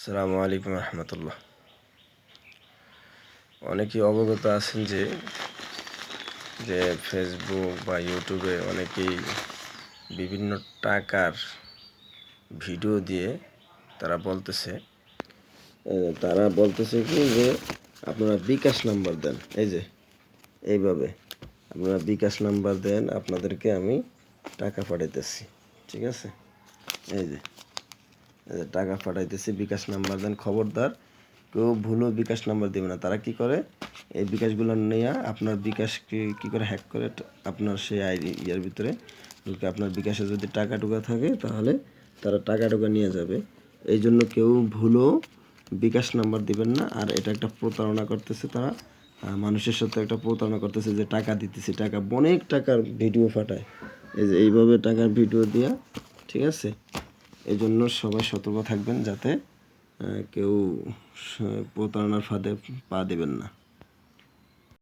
আসসালামু আলাইকুম রহমতুল্লাহ। অনেকেই অবগত আছেন যে যে ফেসবুক বা ইউটিউবে অনেকেই বিভিন্ন টাকার ভিডিও দিয়ে তারা বলতেছে তারা বলতেছে কি যে, আপনারা বিকাশ নাম্বার দেন। এই যে, এইভাবে আপনারা বিকাশ নাম্বার দেন, আপনাদেরকে আমি টাকা পাঠাইতেছি। ঠিক আছে? এই যে টাকা পাঠাইতেছি, বিকাশ নাম্বার দেন খবরদার। কেউ ভুলও বিকাশ নাম্বার দেবে না। তারা কি করে? এই বিকাশগুলো নিয়ে আপনার বিকাশকে কি করে হ্যাক করে? আপনার সেই আইডি ইয়ার ভিতরে। ঢুকে আপনার বিকাশে যদি টাকা টুকা থাকে, তাহলে তারা টাকা টুকা নিয়ে যাবে। এই জন্য কেউ ভুলও বিকাশ নাম্বার দিবেন না। আর এটা একটা প্রতারণা করতেছে তারা। মানুষের সাথে একটা প্রতারণা করতেছে যে টাকা দিতেছে, টাকা অনেক টাকার ভিডিও পাঠায় এই যে এইভাবে টাকার ভিডিও দেওয়া ঠিক আছে? এই জন্য সবাই সতর্ক থাকবেন যাতে কেউ প্রতারণার ফাঁদে পা দেবেন না।